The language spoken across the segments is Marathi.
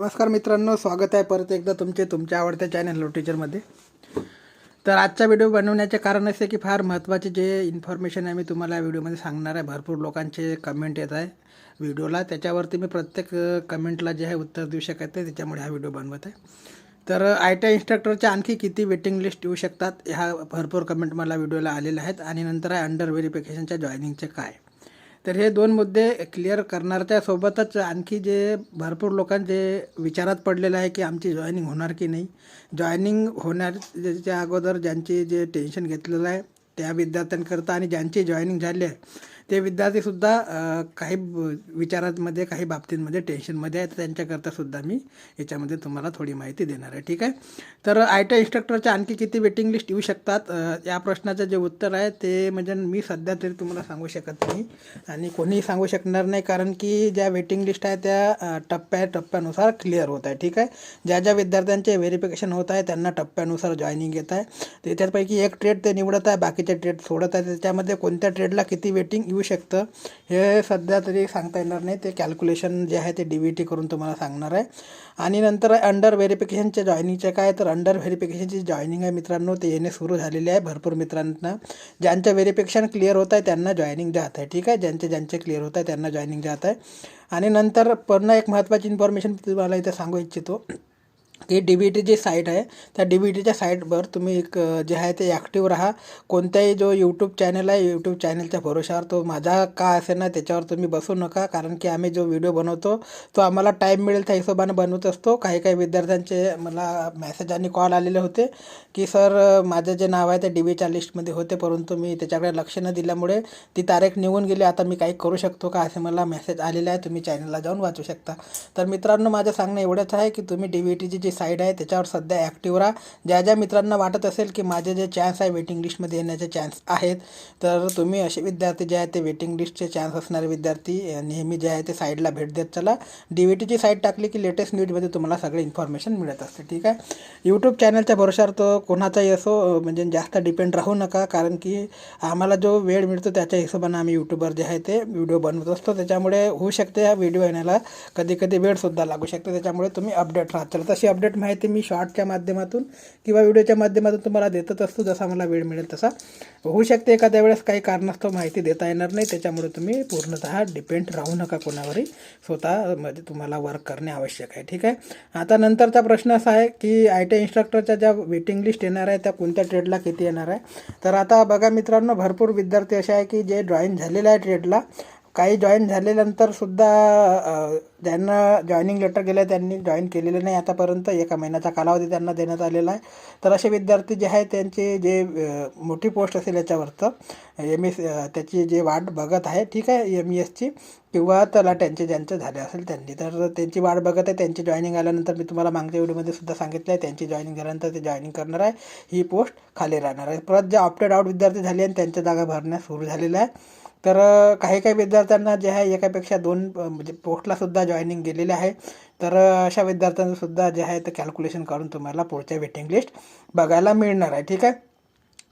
नमस्कार मित्रांनो स्वागत आहे परत एकदा तुमचे तुमच्या आवडत्या चॅनल लो टीचरमध्ये तर आजचा व्हिडिओ बनवण्याचे कारण असे की फार महत्त्वाचे जे इन्फॉर्मेशन आहे मी तुम्हाला या व्हिडिओमध्ये सांगणार आहे. भरपूर लोकांचे कमेंट येत आहे व्हिडिओला त्याच्यावरती मी प्रत्येक कमेंटला जे आहे उत्तर देऊ शकत नाही त्याच्यामुळे हा व्हिडिओ बनवत आहे. तर आय टी आय इन्स्ट्रक्टरच्या आणखी किती वेटिंग लिस्ट येऊ शकतात ह्या भरपूर कमेंट मला व्हिडिओला आलेल्या आहेत. आणि नंतर आहे अंडर व्हेरिफिकेशनच्या जॉईनिंगचे काय. तर हे दोन मुद्दे क्लिअर करणारच्या आणखी जे भरपूर लोकांचे विचारात पडलेलं आहे की आमची जॉईनिंग होणार की नाही. जॉईनिंग होण्याच्या अगोदर ज्यांची जे टेन्शन घेतलेलं आहे त्या विद्यार्थ्यांकरता आणि ज्यांची जॉईनिंग झाली आहे ते विद्यार्थीसुद्धा काही विचारांमध्ये काही बाबतींमध्ये टेन्शनमध्ये आहेत. त्यांच्याकरता सुद्धा मी याच्यामध्ये तुम्हाला थोडी माहिती देणार आहे. ठीक आहे? तर आय टी इन्स्ट्रक्टरच्या आणखी किती वेटिंग लिस्ट येऊ शकतात? या प्रश्नाचं जे उत्तर आहे ते म्हणजे मी सध्या तरी तुम्हाला सांगू शकत नाही. आणि कोणीही सांगू शकणार नाही कारण की ज्या वेटिंग लिस्ट आहे त्या अ, टप्प्या टप्प्यानुसार क्लिअर होत आहे. ठीक आहे? ज्या ज्या विद्यार्थ्यांचे व्हेरिफिकेशन होत आहे त्यांना टप्प्यानुसार जॉईनिंग येत आहे. त्याच्यापैकी एक ट्रेड ते निवडत आहे बाकीचे ट्रेड सोडत आहे. त्याच्यामध्ये कोणत्या ट्रेडला किती वेटिंग येऊ शकतं. हे सध्या तरी सांगता येणार नाही. ते कॅल्क्युलेशन जे आहे ते डी व्ही टी करून तुम्हाला सांगणार आहे. आणि नंतर अंडर व्हेरिफिकेशनच्या जॉईनिंगचे काय? तर अंडर व्हेरिफिकेशनची जॉईनिंग आहे मित्रांनो. ते येणे सुरू झालेले आहे भरपूर मित्रांना. ज्यांचं व्हेरिफिकेशन क्लिअर होत आहे त्यांना जॉईनिंग जात आहे. ठीक आहे? ज्यांचे ज्यांचे क्लिअर होत आहे त्यांना जॉईनिंग जात आहे. आणि नंतर पुन्हा एक महत्त्वाची इन्फॉर्मेशन तुम्हाला इथे सांगू इच्छितो. की डी बी टीची साईट आहे त्या डी बी टीच्या साईटवर तुम्ही एक जे आहे ते ॲक्टिव्ह राहा. कोणत्याही जो यूट्यूब चॅनल आहे यूट्यूब चॅनलच्या भरोशावर तो माझा का असेल ना त्याच्यावर तुम्ही बसू नका. कारण की आम्ही जो व्हिडिओ बनवतो तो आम्हाला टाईम मिळेल त्या हिशोबाने बनवत असतो. काही काही विद्यार्थ्यांचे मला मेसेज आणि कॉल आलेले होते की सर माझं जे नाव आहे ते डी बीच्या लिस्टमध्ये होते परंतु मी त्याच्याकडे लक्ष न दिल्यामुळे ती तारीख निघून गेली. आता मी काही करू शकतो का? असे मला मेसेज आलेले आहे. तुम्ही चॅनलला जाऊन वाचू शकता. तर मित्रांनो माझं सांगणं एवढंच आहे की तुम्ही डी बी टीची जी साईड आहे त्याच्यावर सध्या ॲक्टिव्ह राहा. ज्या ज्या मित्रांना वाटत असेल की माझे जे चान्स आहे वेटिंग लिस्टमध्ये येण्याचे चान्स आहेत तर तुम्ही असे विद्यार्थी जे आहे ते वेटिंग लिस्टचे चान्स असणारे विद्यार्थी नेहमी जे आहे ते साईडला भेट देत चला. डी व्ही टीची साईट टाकली की लेटेस्ट न्यूजमध्ये तुम्हाला सगळे इन्फॉर्मेशन मिळत असते ठीक आहे? यूट्यूब चॅनलच्या भरोशावर तो कोणाचाही असो म्हणजे जास्त डिपेंड राहू नका कारण की आम्हाला जो वेळ मिळतो त्याच्या हिशोबाने आम्ही यूट्यूबवर जे आहे ते व्हिडिओ बनवत असतो. त्याच्यामुळे होऊ शकते हा व्हिडिओ येण्याला. कधी कधी वेळसुद्धा लागू शकते. त्याच्यामुळे तुम्ही अपडेट राहत चला तशी अपडेट माहिती मी शॉर्टच्या माध्यमातून किंवा व्हिडिओच्या माध्यमातून तुम्हाला देतच असतो जसा मला वेळ मिळेल तसा. होऊ शकते एखाद्या वेळेस काही कारणास्तव माहिती देता येणार नाही त्याच्यामुळे तुम्ही पूर्णतः डिपेंड राहू नका कोणावरही. स्वतः म्हणजे तुम्हाला वर्क करणे आवश्यक आहे ठीक आहे? आता नंतरचा प्रश्न असा आहे की आय टी इन्स्ट्रक्टरच्या ज्या वेटिंग लिस्ट येणार आहे त्या कोणत्या ट्रेडला किती येणार आहे? तर आता बघा मित्रांनो भरपूर विद्यार्थी असे आहे की जे जॉईन झालेले आहे ट्रेडला काही जॉईन झाल्यानंतर सुद्धा ज्यांना जॉईनिंग लेटर गेलं आहे त्यांनी जॉईन केलेलं नाही आतापर्यंत. एका महिन्याचा कालावधी त्यांना देण्यात आलेला आहे. तर असे विद्यार्थी जे आहे त्यांचे जे मोठी पोस्ट असेल याच्यावरचं एम एस त्याची जे वाट बघत आहे ठीक आहे एम ई एसची किंवा तलाट्यांचे ज्यांचे झाले असेल त्यांनी. तर त्यांची वाट बघत आहे त्यांची जॉईनिंग आल्यानंतर मी तुम्हाला मागच्या व्हिडिओमध्ये सुद्धा सांगितलं आहे त्यांची जॉईनिंग झाल्यानंतर ते जॉईनिंग करणार आहे. ही पोस्ट खाली राहणार आहे. परत जे ऑप्टेड आउट विद्यार्थी झाले आणि त्यांच्या जागा भरण्यास सुरू झालेल्या आहे. तर काही काही विद्यार्थ्यांना जे आहे एकापेक्षा दोन म्हणजे पोस्टला सुद्धा जॉईनिंग गेलेले आहे. तर अशा विद्यार्थ्यांचं सुद्धा जे आहे ते कॅल्क्युलेशन करून तुम्हाला पुढच्या वेटिंग लिस्ट बघायला मिळणार आहे. ठीक आहे?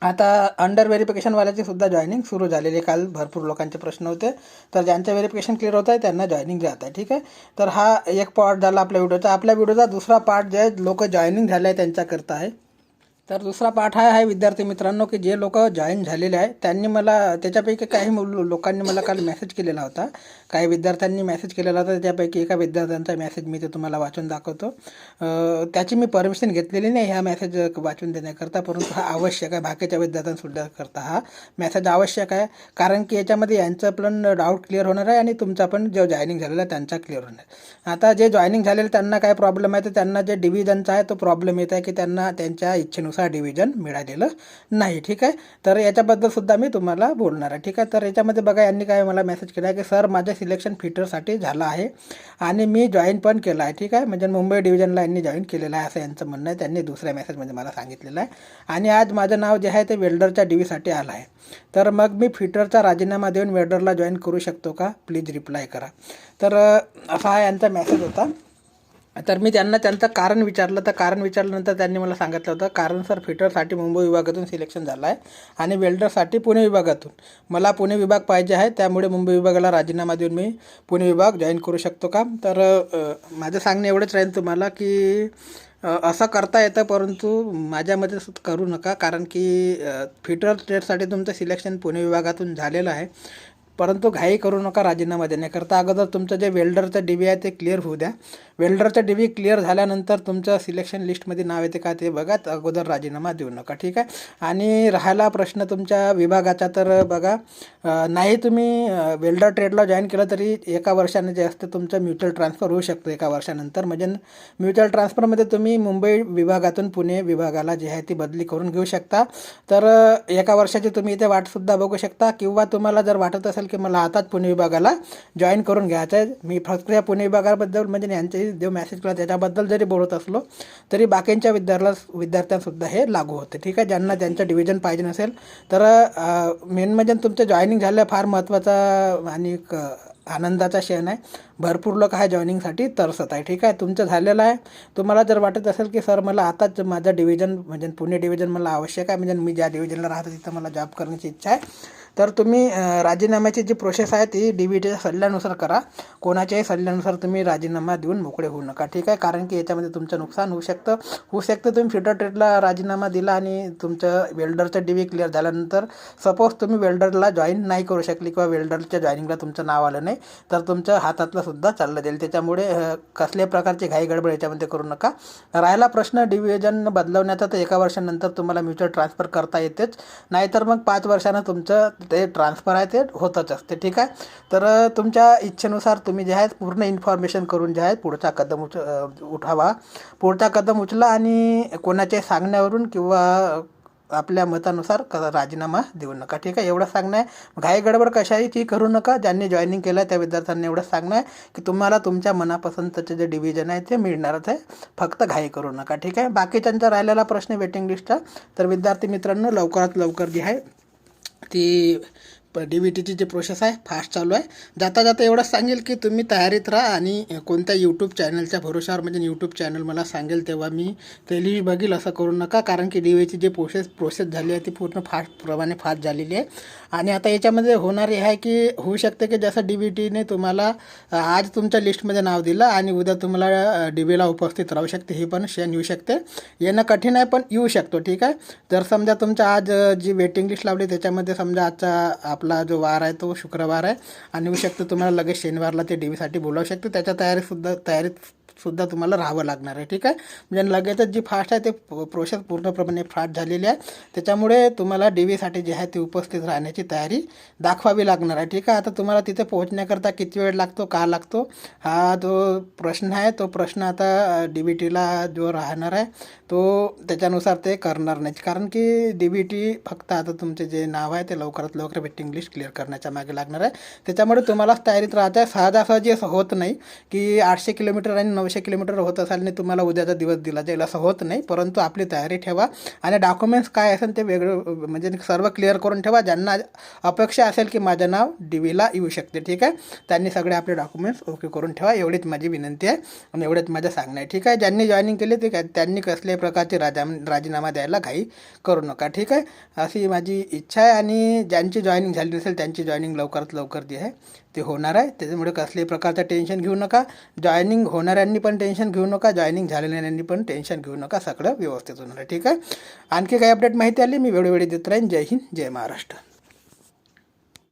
आता अंडर व्हेरिफिकेशनवाल्याची सुद्धा जॉईनिंग सुरू झालेली. काल भरपूर लोकांचे प्रश्न होते. तर ज्यांचं व्हेरिफिकेशन क्लिअर होत आहे त्यांना जॉईनिंग जात आहे ठीक आहे? तर हा एक पार्ट झाला आपल्या व्हिडिओचा आपल्या व्हिडिओचा दुसरा पार्ट जे आहे लोक जॉईनिंग झाले आहे त्यांच्याकरता आहे. तर दुसरा पाठ हा आहे विद्यार्थी मित्रांनो की जे लोक जॉईन झालेले आहे त्यांनी मला त्याच्यापैकी काही लोकांनी मला काल मेसेज केलेला होता. काही विद्यार्थ्यांनी मेसेज केलेला होता त्याच्यापैकी एका विद्यार्थ्यांचा मेसेज मी ते तुम्हाला वाचून दाखवतो. त्याची मी परमिशन घेतलेली नाही ह्या मेसेज वाचून देण्याकरता परंतु हा आवश्यक आहे बाकीच्या विद्यार्थ्यांसुद्धा करता हा मेसेज आवश्यक आहे. कारण की याच्यामध्ये यांचं पण डाऊट क्लिअर होणार आहे आणि तुमचा पण जो जॉईनिंग झालेला आहे त्यांचा क्लिअर होणार आहे. आता जे जॉईनिंग झालेलं त्यांना काय प्रॉब्लेम आहे तर त्यांना जे डिव्हिजनचा आहे तो प्रॉब्लेम येत आहे की त्यांना त्यांच्या इच्छेनुसार डिव्हिजन मिळालेलं नाही ठीक आहे? तर याच्याबद्दल सुद्धा मी तुम्हाला बोलणार आहे ठीक आहे? तर याच्यामध्ये बघा यांनी काय मला मेसेज केला आहे की सर माझं सिलेक्शन फिटरसाठी झालं आहे आणि मी जॉईन पण केलं आहे ठीक आहे? म्हणजे मुंबई डिव्हिजनला यांनी जॉईन केलेलं आहे असं यांचं म्हणणं आहे. त्यांनी दुसऱ्या मेसेजमध्ये मला सांगितलेलं आहे. आणि आज माझं नाव जे आहे ते वेल्डरच्या डिव्हीसाठी आलं आहे. तर मग मी फिटरचा राजीनामा देऊन वेल्डरला जॉईन करू शकतो का? प्लीज रिप्लाय करा. तर असा हा यांचा मेसेज होता. तर मी त्यांना त्यांचं कारण विचारलं. तर कारण विचारल्यानंतर त्यांनी मला सांगितलं होतं कारण सर फिटरसाठी मुंबई विभागातून सिलेक्शन झालं आहे आणि वेल्डरसाठी पुणे विभागातून. मला पुणे विभाग पाहिजे आहे त्यामुळे मुंबई विभागाला राजीनामा देऊन मी पुणे विभाग जॉईन करू शकतो का? तर माझं सांगणं एवढंच राहील तुम्हाला की असं करता येतं परंतु माझ्यामध्ये करू नका. कारण की फिटर ट्रेडसाठी तुमचं सिलेक्शन पुणे विभागातून झालेलं आहे. परंतु घाई करू नका राजीनामा देण्याकरता अगोदर तुमचं जे वेल्डरचं डी बी आहे ते क्लिअर होऊ द्या. वेल्डरचं डी बी क्लिअर झाल्यानंतर तुमचं सिलेक्शन लिस्टमध्ये नाव येते का ते बघा. अगोदर राजीनामा देऊ नका. ठीक आहे? आणि राहिला प्रश्न तुमच्या विभागाचा तर बघा. नाही तुम्ही वेल्डर ट्रेडला जॉईन केलं तरी एका वर्षाने जे असतं तुमचं म्युच्युअल ट्रान्सफर होऊ शकतो एका वर्षानंतर. म्हणजे म्युच्युअल ट्रान्सफरमध्ये तुम्ही मुंबई विभागातून पुणे विभागाला जी आहे ती बदली करून घेऊ शकता. तर एका वर्षाची तुम्ही इथे वाटसुद्धा बघू शकता. किंवा तुम्हाला जर वाटत असेल की मला आताच पुणे विभागाला जॉईन करून घ्यायचं आहे. मी फक्त या पुणे विभागाबद्दल म्हणजे यांच्याही जो मेसेज केला त्याच्याबद्दल जरी बोलत असलो तरी बाकींच्या विद्यार्थ्याला विद्यार्थ्यांसुद्धा हे लागू होते. ठीक आहे? ज्यांना त्यांचं डिव्हिजन पाहिजे नसेल तर मेन म्हणजे तुमचं जॉईनिंग झालं फार महत्त्वाचा आणि आनंदाचा क्षण आहे. भरपूर लोक आहे जॉईनिंगसाठी तरसत आहे. ठीक आहे? तुमचं झालेलं आहे. तुम्हाला जर वाटत असेल की सर मला आताच माझं डिव्हिजन म्हणजे पुणे डिव्हिजन मला आवश्यक आहे म्हणजे मी ज्या डिव्हिजनला राहतो तिथं मला जॉब करण्याची इच्छा आहे. तर तुम्ही राजीनाम्याची जी प्रोसेस आहे ती डी बी टीच्या सल्ल्यानुसार करा. कोणाच्याही सल्ल्यानुसार तुम्ही राजीनामा देऊन मोकळे होऊ नका. ठीक आहे? कारण की याच्यामध्ये तुमचं नुकसान होऊ शकतं. होऊ शकतं तुम्ही फिटर ट्रेडला राजीनामा दिला आणि तुमचं वेल्डरचं डी बी क्लिअर झाल्यानंतर सपोज तुम्ही वेल्डरला जॉईन नाही करू शकली किंवा वेल्डरच्या जॉईनिंगला तुमचं नाव आलं नाही तर तुमच्या हातातलं सुद्धा चाललं जाईल. त्याच्यामुळे कसल्या प्रकारची घाई गडबड याच्यामध्ये करू नका. राहिला प्रश्न डिव्हिजन बदलवण्याचा तर एका वर्षानंतर तुम्हाला म्युच्युअल ट्रान्सफर करता येतेच. नाहीतर मग पाच वर्षानं तुमचं ते ट्रान्सफर आहे ते होतच असते. ठीक आहे? तर तुमच्या इच्छेनुसार तुम्ही जे आहे पूर्ण इन्फॉर्मेशन करून जे आहे पुढचा कदम उच उठावा. पुढचा कदम उचला आणि कोणाच्या सांगण्यावरून किंवा आपल्या मतानुसार क राजीनामा देऊ नका. ठीक आहे? एवढं सांगणं आहे. घाई गडबड कशाही करू नका. ज्यांनी जॉईनिंग केलं आहे त्या विद्यार्थ्यांनी एवढं सांगणं आहे की तुम्हाला तुमच्या मनापसंतचं जे डिव्हिजन आहे ते मिळणारच आहे. फक्त घाई करू नका. ठीक आहे? बाकीच्यांचा राहिलेला प्रश्न वेटिंग लिस्टचा तर विद्यार्थी मित्रांनो लवकरात लवकर जे आहे ती डी व्ही टीची जी प्रोसेस आहे फास्ट चालू आहे. जाता जाता एवढंच सांगेल की तुम्ही तयारीत राहा आणि कोणत्या यूट्यूब चॅनलच्या भरोशावर म्हणजे यूट्यूब चॅनल मला सांगेल तेव्हा मी ते बघील असं करू नका. कारण की डी व्हीची जी प्रोसेस प्रोसेस झाली आहे ती पूर्ण फास्ट प्रमाणे फास्ट झालेली आहे. आणि आता याच्यामध्ये होणार हे आहे की होऊ शकते की जसं डी व्ही टीने तुम्हाला आज तुमच्या लिस्टमध्ये नाव दिलं आणि उद्या तुम्हाला डी व्हीला उपस्थित राहू शकते हे पण क्षण येऊ शकते. येणं कठीण आहे पण येऊ शकतो ठीक आहे? जर समजा तुमच्या आज जी वेटिंग लिस्ट लावली त्याच्यामध्ये समजा आजचा आपला जो वार आहे तो शुक्रवार आहे. आणि येऊ शकतो तुम्हाला लगेच शनिवारला ते डी व्हीसाठी बोलावू शकते. त्याच्या तयारीसुद्धा तयारीत सुद्धा तुम्हाला राहावं लागणार आहे ठीक आहे? म्हणजे लगेचच जी फास्ट आहे ते प्रोसेस पूर्णप्रमाणे फास्ट झालेली आहे. त्याच्यामुळे तुम्हाला डी व्हीसाठी जे आहे ती उपस्थित राहण्याची तयारी दाखवावी लागणार आहे ठीक आहे? आता तुम्हाला तिथे पोहोचण्याकरता किती वेळ लागतो का लागतो? हा जो प्रश्न आहे तो प्रश्न आता डी बी टीला जो राहणार आहे तो त्याच्यानुसार ते करणार नाही कारण की डी बी टी फक्त आता तुमचे जे नाव आहे ते लवकरात लवकर वेटिंग लिस्ट क्लिअर करण्याच्या मागे लागणार आहे. त्याच्यामुळे तुम्हालाच तयारीत राहता आहे. सहजासहजी असं होत नाही की आठशे किलोमीटर आणि नऊशे किलोमीटर होत असाल आणि तुम्हाला उद्याचा दिवस दिला जाईल असं होत नाही परंतु आपली तयारी ठेवा. आणि डॉक्युमेंट्स काय असेल ते वेगळं म्हणजे सर्व क्लिअर करून ठेवा. ज्यांना अपेक्षा असेल की माझं नाव डी व्हीला येऊ शकते ठीक आहे? त्यांनी सगळे आपले डॉक्युमेंट्स ओके करून ठेवा. एवढीच माझी विनंती आहे आणि एवढंच माझं सांगणं आहे ठीक आहे? ज्यांनी जॉईनिंग केली ते काय त्यांनी कसल्याही प्रकारचे राजा राजीनामा द्यायला घाई करू नका ठीक आहे? अशी माझी इच्छा आहे आणि ज्यांची जॉईनिंग झाली नसेल त्यांची जॉईनिंग लवकरात लवकर जी आहे. ते होणार आहे. त्याच्यामुळे कसल्याही प्रकारचं टेन्शन घेऊ नका. जॉईनिंग होणाऱ्यांनी पण टेन्शन घेऊ नका. जॉईनिंग झालेल्यांनी पण टेन्शन घेऊ नका. सगळं व्यवस्थित होणार आहे. ठीक आहे? आणखी काही अपडेट माहिती आली? मी वेळोवेळी देत राहीन. जय हिंद. जय महाराष्ट्र.